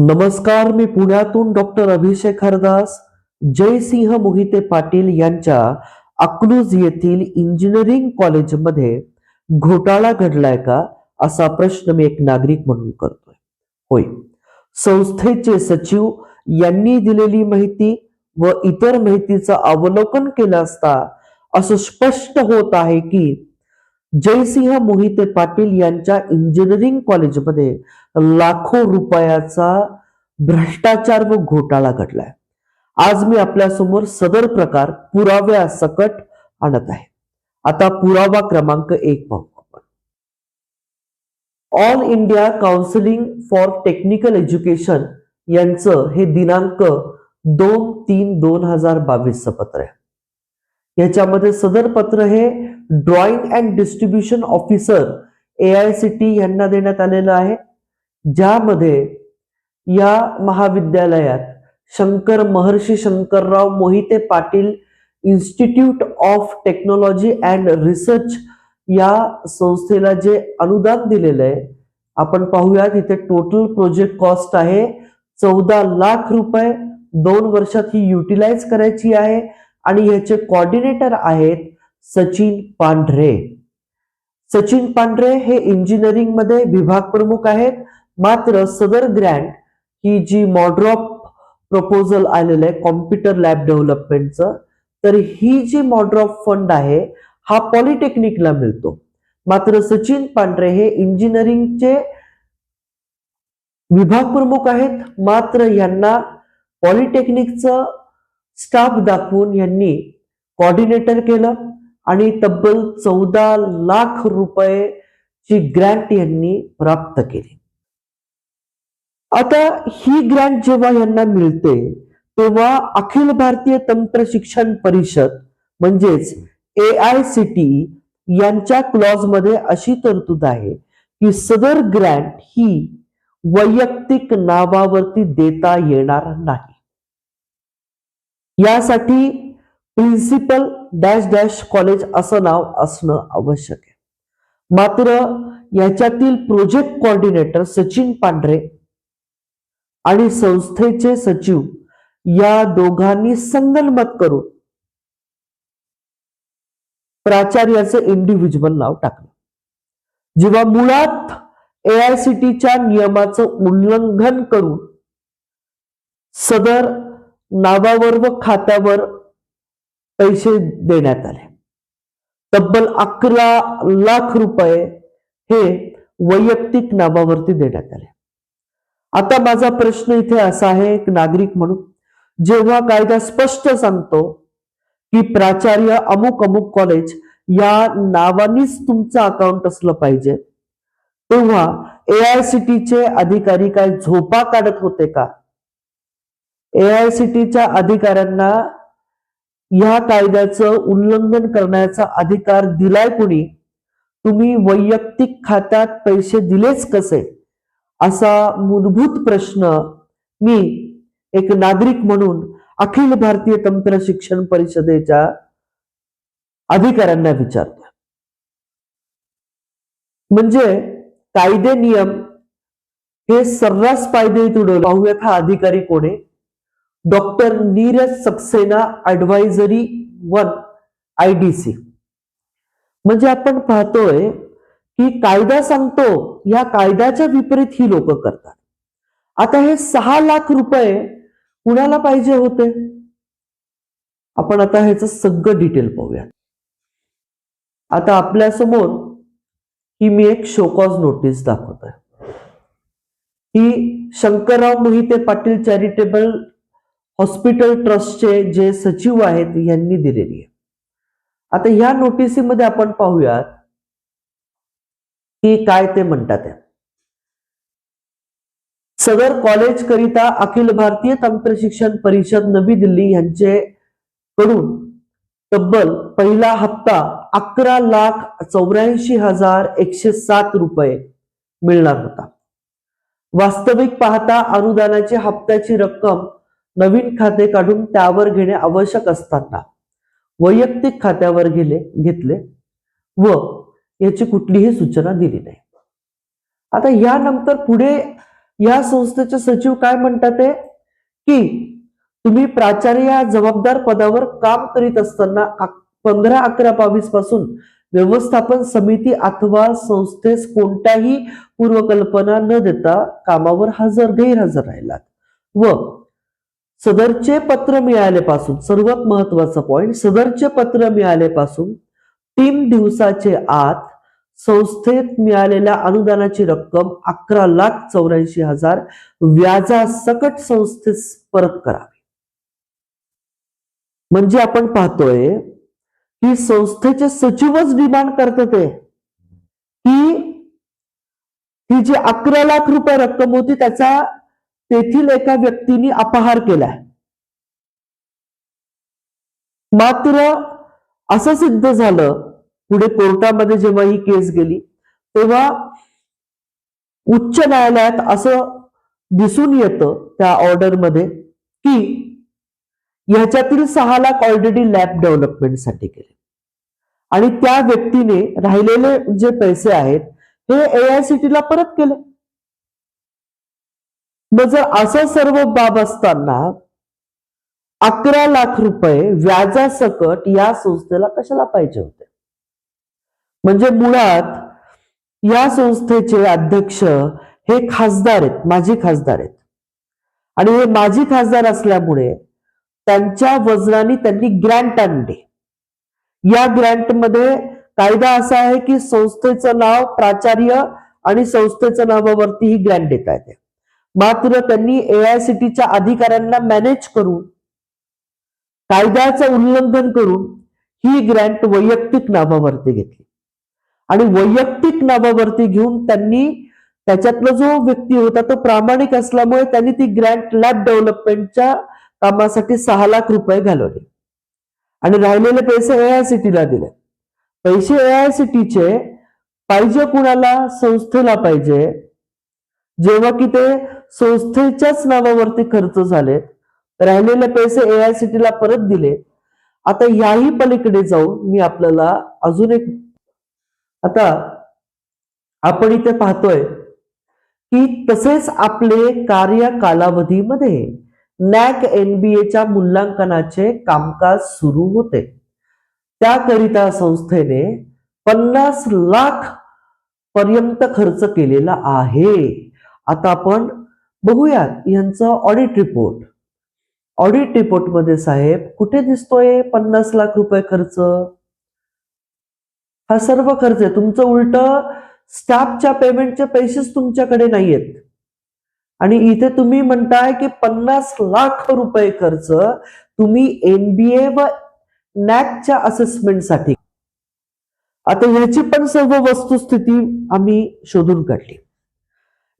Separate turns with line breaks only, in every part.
नमस्कार मी पुण्यातून डॉक्टर अभिषेक हरदास. जयसिंह मोहिते पाटील यांच्या अकलूज येथील इंजिनिअरिंग कॉलेजमध्ये घोटाळा घडलाय का असा प्रश्न मी एक नागरिक म्हणून करतोय. होय. संस्थेचे सचिव यांनी दिलेली माहिती व इतर माहितीचं अवलोकन केलं असता असं स्पष्ट होत आहे की जयसिंह मोहिते पाटील यांच्या इंजिनिअरिंग कॉलेजमध्ये लाखो रुपयाचा भ्रष्टाचार व घोटाळा घडलाय. आज मी आपल्यासमोर सदर प्रकार पुराव्या सकट आणत आहे. आता पुरावा क्रमांक एक पाहू आपण. All India council for technical education यांचं हे दिनांक दोन तीन दोन हजार बावीसचं पत्र आहे. याच्यामध्ये सदर पत्र हे drawing and distribution officer A I C T E देण्यात आलेलं आहे. ज्यामध्ये या महाविद्यालयात Shankar Maharshi Shankarrao Mohite Patil institute of technology and research या संस्थेला जे अनुदान दिलेलं आहे आपण पाहूयात इथे टोटल प्रोजेक्ट कॉस्ट आहे. चौदा लाख रुपये दोन वर्षात ही युटिलाइज करायची आहे. आणि ह्याचे कॉर्डिनेटर आहेत सचिन पांढरे. सचिन पांढरे हे इंजिनिअरिंगमध्ये विभाग प्रमुख आहेत. मात्र सदर ग्रँट ही जी मॉड्रॉप प्रपोजल आलेलं आहे कॉम्प्युटर लॅब डेव्हलपमेंटचं तर ही जी मॉड्रॉप फंड आहे हा पॉलिटेक्निकला मिळतो. मात्र सचिन पांढरे हे इंजिनिअरिंगचे विभाग प्रमुख आहेत. मात्र यांना पॉलिटेक्निकचं स्टाफ दाखवून यांनी कॉर्डिनेटर केलं आणि तब्बल चौदा लाख रुपये ची ग्रँट यांनी प्राप्त केली. आता ही ग्रँट जेव्हा यांना मिळते तेव्हा अखिल भारतीय तंत्र शिक्षण परिषद म्हणजेच ए आय सी टी यांच्या क्लॉजमध्ये अशी तरतूद आहे की सदर ग्रँट ही वैयक्तिक नावावरती देता येणार नाही. यासाठी प्रिन्सिपल डॅश डॅश कॉलेज असं नाव असणं आवश्यक आहे. मात्र याच्यातील प्रोजेक्ट कोऑर्डिनेटर सचिन पांढरे आणि संस्थेचे सचिव या दोघांनी संगनमत करून प्राचार्याचं इंडिव्हिज्युअल नाव टाकलं. जेव्हा मुळात ए आय सी टीच्या नियमाचं उल्लंघन करून सदर नावावर व खात्यावर पैसे देण्यात आले. तब्बल अकरा लाख रुपये हे वैयक्तिक नावावरती देण्यात आले. आता माझा प्रश्न इथे असा आहे एक नागरिक म्हणून जेव्हा कायदा स्पष्ट सांगतो की प्राचार्य अमुक अमुक कॉलेज या नावानीच तुमचं अकाउंट असलं पाहिजे तेव्हा ए आय सी टीचे अधिकारी काय झोपा काढत होते का? ए आय सी अधिकाऱ्यांना या कायद्याचं उल्लंघन करण्याचा अधिकार दिलाय कुणी? तुम्ही वैयक्तिक खात्यात पैसे दिलेच कसे? असा मूलभूत प्रश्न मी एक नागरिक म्हणून अखिल भारतीय तंत्र शिक्षण परिषदेच्या अधिकाऱ्यांना विचारतो म्हणजे कायदे नियम हे सर्रास पायदे उडवले. पाहूयात हा अधिकारी कोण आहे? Doctor Neeraj Saxena advisory one I D C म्हणजे आपण पाहतोय की कायदा सांगतो या कायद्याच्या विपरीत ही लोक करतात. आता हे सहा लाख रुपये कुणाला पाहिजे होते? आपण आता ह्याचं सगळं डिटेल पाहूया. आता आपल्यासमोर ही मी एक शोकॉज नोटीस दाखवत आहे ही शंकरराव मोहिते पाटील चॅरिटेबल हॉस्पिटल ट्रस्टचे जे सचिव आहेत यांनी दिलेली आहे. आता ह्या नोटिसीमध्ये आपण पाहूयात की काय ते म्हणतात सदर कॉलेज करिता अखिल भारतीय तंत्र शिक्षण परिषद नवी दिल्ली यांचे कडून तब्बल पहिला हप्ता अकरा लाख चौऱ्याऐंशी हजार एकशे सात रुपये मिळणार होता. वास्तविक पाहता अनुदानाची हप्त्याची रक्कम नवीन खाते काढून त्यावर घेणे आवश्यक असताना वैयक्तिक खात्यावर गेले घेतले व याची कुठलीही सूचना दिली नाही. आता यानंतर पुढे या संस्थेचे सचिव काय म्हणतात ते? की तुम्ही प्राचार्य या जबाबदार पदावर काम करीत असताना पंधरा अकरा बावीसपासून व्यवस्थापन समिती अथवा संस्थेस कोणत्याही पूर्वकल्पना न देता कामावर हजर गैरहजर राहिलात व सदरचे पत्र मिळालेपासून सर्वात महत्त्वाचा पॉइंट सदरचे पत्र मिळालेपासून तीन दिवसाचे आत संस्थेत मिळालेल्या अनुदानाची रक्कम अकरा लाख चौऱ्याऐंशी हजार व्याजासकट संस्थेस परत करावी. म्हणजे आपण पाहतोय की संस्थेचे सचिवच डिमांड करतात ते. की ही जी अकरा लाख रुपये रक्कम होती त्याचा तेथील एका व्यक्तीने अपहार केलाय. मात्र असं सिद्ध झालं पुढे कोर्टामध्ये जेव्हा ही केस गेली तेव्हा उच्च न्यायालयात असं दिसून येतं त्या ऑर्डरमध्ये की ह्याच्यातील सहा लाख ऑलरेडी लॅब डेव्हलपमेंटसाठी केले. आणि त्या व्यक्तीने राहिलेले जे पैसे आहेत हे एआयसीटीला परत केले. मग जर असं सर्व बाब असताना अकरा लाख रुपये व्याजासकट या संस्थेला कशाला पाहिजे होते? म्हणजे मुळात या संस्थेचे अध्यक्ष हे खासदार आहेत माजी खासदार आहेत. आणि हे माजी खासदार असल्यामुळे त्यांच्या वजनाने त्यांनी ग्रँट आणले. या ग्रँटमध्ये कायदा असा आहे की संस्थेचं नाव प्राचार्य आणि संस्थेच्या नावावरती ही ग्रँट देता येते. मात्र त्यांनी एआयसीटीच्या अधिकाऱ्यांना मॅनेज करून कायद्याचं उल्लंघन करून ही ग्रँट वैयक्तिक नावावरती घेतली. आणि वैयक्तिक नावावरती घेऊन त्यांनी त्याच्यातला जो व्यक्ती होता तो प्रामाणिक असल्यामुळे त्यांनी ती ग्रँट लॅब डेव्हलपमेंटच्या कामासाठी सहा लाख रुपये घालवले. आणि राहिलेले पैसे एआयसीटीला दिले. पैसे एआयसीटीचे पाहिजे कुणाला? संस्थेला पाहिजे. जेव्हा की ते संस्थेच्याच नावावरती खर्च झाले राहिलेले पैसे ए आय सी टीला परत दिले. आता याही पलीकडे जाऊन मी आपल्याला अजून एक आता आपण इथे पाहतोय की तसेच आपले कार्य कालावधीमध्ये नॅक एनबीएच्या मूल्यांकनाचे कामकाज सुरू होते. त्याकरिता संस्थेने पन्नास लाख पर्यंत खर्च केलेला आहे. आता आपण बघूयात यांचं ऑडिट रिपोर्ट ऑडिट रिपोर्टमध्ये साहेब कुठे दिसतोय पन्नास लाख रुपये खर्च? हा सर्व खर्च आहे. तुमचं उलट स्टाफच्या पेमेंटचे पैसेच तुमच्याकडे नाहीयेत. आणि इथे तुम्ही म्हणताय की पन्नास लाख रुपये खर्च तुम्ही एनबीए व नॅकच्या असेसमेंटसाठी आता ह्याची पण सर्व वस्तुस्थिती आम्ही शोधून काढली.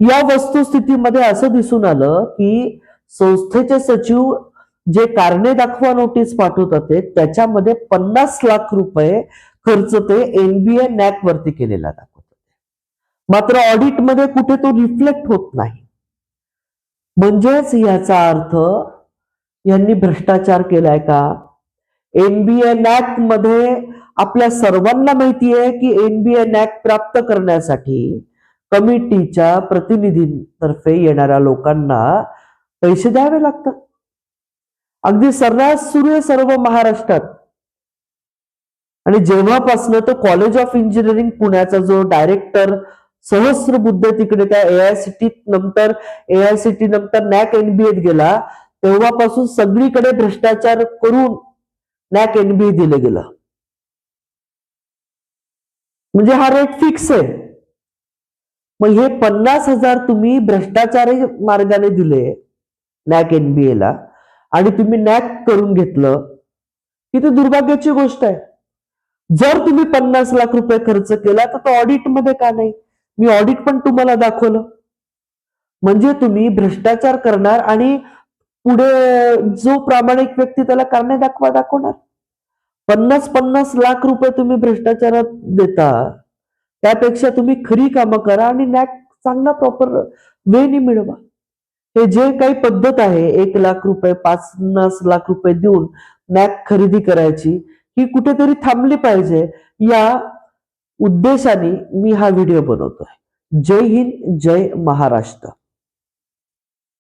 या वस्तुस्थितीमध्ये असं दिसून आलं की संस्थेचे सचिव जे कारणे दाखवा नोटीस पाठवतात होते त्याच्यामध्ये पन्नास लाख रुपये खर्च ते एनबीए नॅक वरती केलेला दाखवतात मात्र ऑडिटमध्ये कुठे तो रिफ्लेक्ट होत नाही. म्हणजेच याचा अर्थ यांनी भ्रष्टाचार केलाय का? एनबीए नॅकमध्ये आपल्या सर्वांना माहिती आहे की एनबीए नॅक प्राप्त करण्यासाठी कमिटीच्या प्रतिनिधींतर्फे येणाऱ्या लोकांना पैसे द्यावे लागतात. अगदी सर्रास सुरू आहे सर्व महाराष्ट्रात. आणि जेव्हापासनं तो कॉलेज ऑफ इंजिनिअरिंग पुण्याचा जो डायरेक्टर सहस्र बुद्ध तिकडे त्या एआयसीटी नंतर एआयसीटी नंतर नॅक एनबीएत गेला तेव्हापासून सगळीकडे भ्रष्टाचार करून नॅक एनबीए दिलं गेलं. म्हणजे हा रेट फिक्स आहे. मग हे पन्नास हजार तुम्ही भ्रष्टाचारी मार्गाने दिले नॅक एनबीएला आणि तुम्ही नॅक करून घेतलं ही तर दुर्भाग्याची गोष्ट आहे. जर तुम्ही पन्नास लाख रुपये खर्च केला तर तो ऑडिटमध्ये का नाही? मी ऑडिट पण तुम्हाला दाखवलं. म्हणजे तुम्ही भ्रष्टाचार करणार आणि पुढे जो प्रामाणिक व्यक्ती त्याला कारणे दाखवा दाखवणार. पन्नास पन्नास लाख रुपये तुम्ही भ्रष्टाचारात देता त्यापेक्षा तुम्ही खरी कामं करा आणि नॅक चांगला प्रॉपर वेनी मिळवा. हे जे काही पद्धत आहे एक लाख रुपये पन्नास लाख रुपये देऊन नॅक खरेदी करायची ही कुठेतरी थांबली पाहिजे या उद्देशाने मी हा व्हिडिओ बनवतोय. जय हिंद जय महाराष्ट्र.